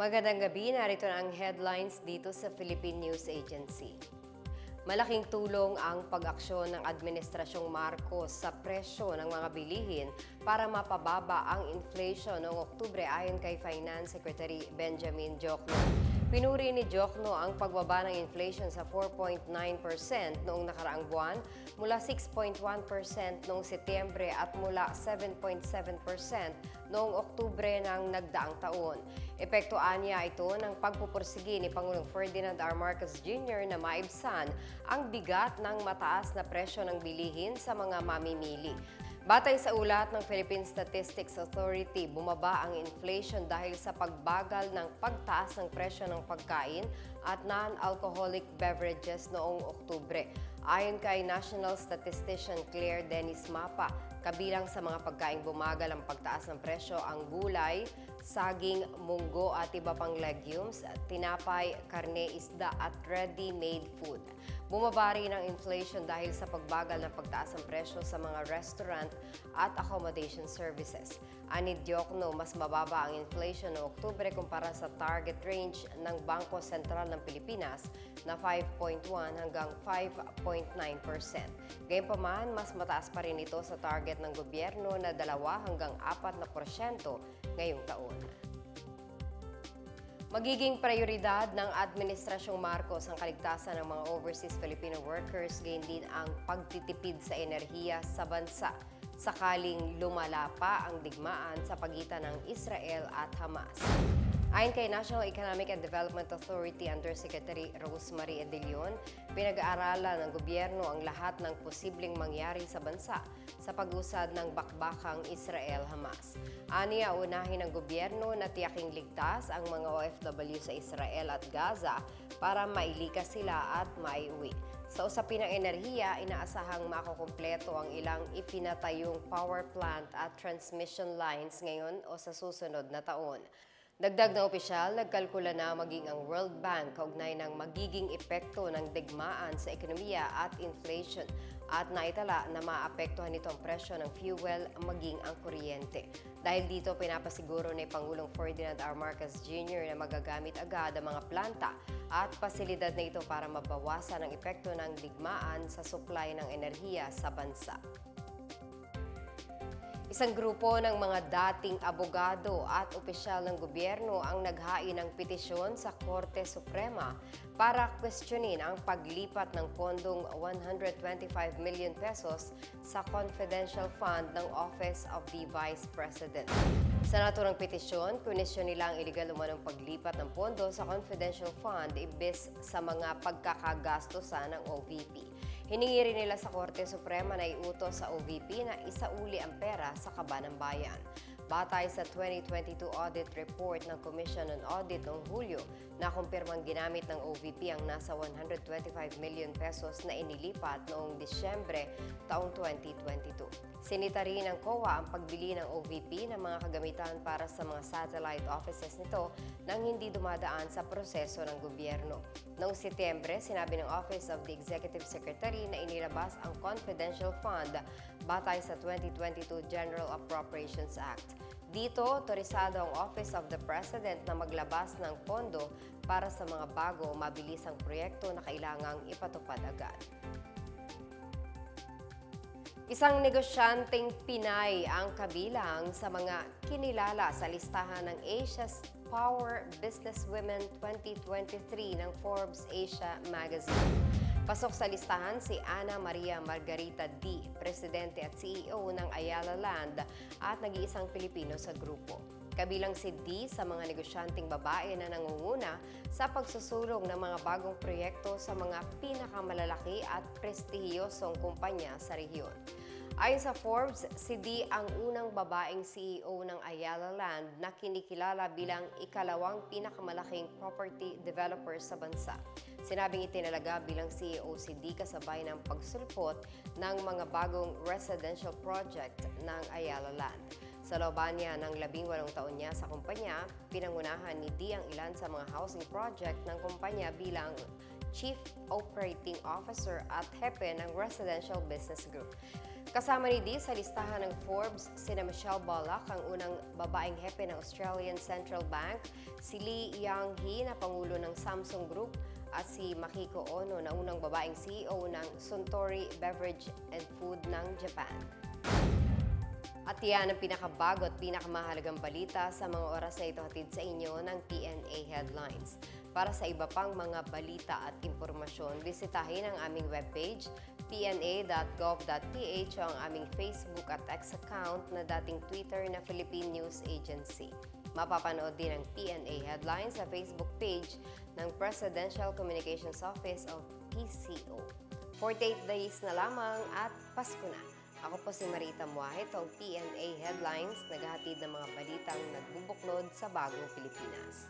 Magandang gabi, narito na ang headlines dito sa Philippine News Agency. Malaking tulong ang pag-aksyon ng Administrasyong Marcos sa presyo ng mga bilihin para mapababa ang inflation noong Oktubre ayon kay Finance Secretary Benjamin Jokno. Pinuri ni Jokno ang pagbaba ng inflation sa 4.9% noong nakaraang buwan mula 6.1% noong Setyembre at mula 7.7% noong Oktubre ng nagdaang taon. Epektuan niya ito ng pagpupursigi ni Pangulong Ferdinand R. Marcos Jr. na maibsan ang bigat ng mataas na presyo ng bilihin sa mga mamimili. Batay sa ulat ng Philippine Statistics Authority, bumaba ang inflation dahil sa pagbagal ng pagtaas ng presyo ng pagkain at non-alcoholic beverages noong Oktubre. Ayon kay National Statistician Claire Dennis Mapa, kabilang sa mga pagkaing bumagal ang pagtaas ng presyo ang gulay, saging, munggo at iba pang legumes, tinapay, karne, isda at ready-made food. Bumaba rin ang inflation dahil sa pagbagal ng pagtaas ng presyo sa mga restaurant at accommodation services. Anid Diokno, mas mababa ang inflation noong Oktubre kumpara sa target range ng Bangko Sentral ng Pilipinas na 5.1 hanggang 5.9%. Gayunpaman, mas mataas pa rin ito sa target ng gobyerno na 2 hanggang 4 na porsyento ngayong taon. Magiging prioridad ng Administrasyong Marcos ang kaligtasan ng mga overseas Filipino workers, gayon din ang pagtitipid sa enerhiya sa bansa sakaling lumala pa ang digmaan sa pagitan ng Israel at Hamas. Ayon kay National Economic and Development Authority Undersecretary Rosemary Edilion, pinag-aaralan ng gobyerno ang lahat ng posibleng mangyari sa bansa sa pag-usad ng bakbakang Israel-Hamas. Aniya, unahin ng gobyerno na tiyaking ligtas ang mga OFW sa Israel at Gaza para mailikas sila at maiuwi. Sa usapin ng enerhiya, inaasahang makukumpleto ang ilang ipinatayong power plant at transmission lines ngayon o sa susunod na taon. Dagdag na opisyal, nagkalkula na maging ang World Bank kaugnay ng magiging epekto ng digmaan sa ekonomiya at inflation at naitala na maapektuhan nito ang presyo ng fuel maging ang kuryente. Dahil dito, pinapasiguro ni Pangulong Ferdinand R. Marcos Jr. na magagamit agad ang mga planta at pasilidad na ito para mabawasan ang epekto ng digmaan sa supply ng enerhiya sa bansa. Isang grupo ng mga dating abogado at opisyal ng gobyerno ang naghain ng petisyon sa Korte Suprema para questionin ang paglipat ng pondong 125 million pesos sa confidential fund ng Office of the Vice President. Sa naturang petisyon, kunisyon nila ang iligal umanong paglipat ng pondo sa confidential fund ibis sa mga pagkakagastosan ng OVP. Hiningi rin nila sa Korte Suprema na iutos sa OVP na isauli ang pera sa kaba ng bayan. Batay sa 2022 audit report ng Commission on Audit noong Hulyo, nakumpirmang ginamit ng OVP ang nasa 125 million pesos na inilipat noong Disyembre taong 2022. Sinita rin ng COA ang pagbili ng OVP ng mga kagamitan para sa mga satellite offices nito nang hindi dumadaan sa proseso ng gobyerno. Noong Setyembre, sinabi ng Office of the Executive Secretary na inilabas ang confidential fund batay sa 2022 General Appropriations Act. Dito, otorisado ang Office of the President na maglabas ng pondo para sa mga bago mabilisang proyekto na kailangang ipatupad agad. Isang negosyanteng Pinay ang kabilang sa mga kinilala sa listahan ng Asia's Power Businesswomen 2023 ng Forbes Asia Magazine. Pasok sa listahan si Ana Maria Margarita D., Presidente at CEO ng Ayala Land at nag-iisang Pilipino sa grupo. Kabilang si D sa mga negosyanteng babae na nangunguna sa pagsusulong ng mga bagong proyekto sa mga pinakamalalaki at prestihiyosong kumpanya sa rehiyon. Ayon sa Forbes, si D ang unang babaeng CEO ng Ayala Land na kinikilala bilang ikalawang pinakamalaking property developer sa bansa. Sinabing itinalaga bilang CEO si D kasabay ng pagsulpot ng mga bagong residential project ng Ayala Land. Sa looban niya ng labing walong taon niya sa kumpanya, pinangunahan ni D ang ilan sa mga housing project ng kumpanya bilang Chief Operating Officer at Hepe ng Residential Business Group. Kasama ni Dee sa listahan ng Forbes, sina Michelle Ballack, ang unang babaeng hepe ng Australian Central Bank, si Lee Yang-hee na Pangulo ng Samsung Group, at si Makiko Ono na unang babaeng CEO ng Suntory Beverage and Food ng Japan. At yan ang pinakabago at pinakamahalagang balita sa mga oras na ito hatid sa inyo ng PNA Headlines. Para sa iba pang mga balita at impormasyon, bisitahin ang aming webpage pna.gov.ph ang aming Facebook at X account na dating Twitter na Philippine News Agency. Mapapanood din ang PNA Headlines sa Facebook page ng Presidential Communications Office o PCO. 48 days na lamang at Pasko na. Ako po si Marita Muahe, itong PNA Headlines, naghahatid ng mga balitang nagbubuklod sa bagong Pilipinas.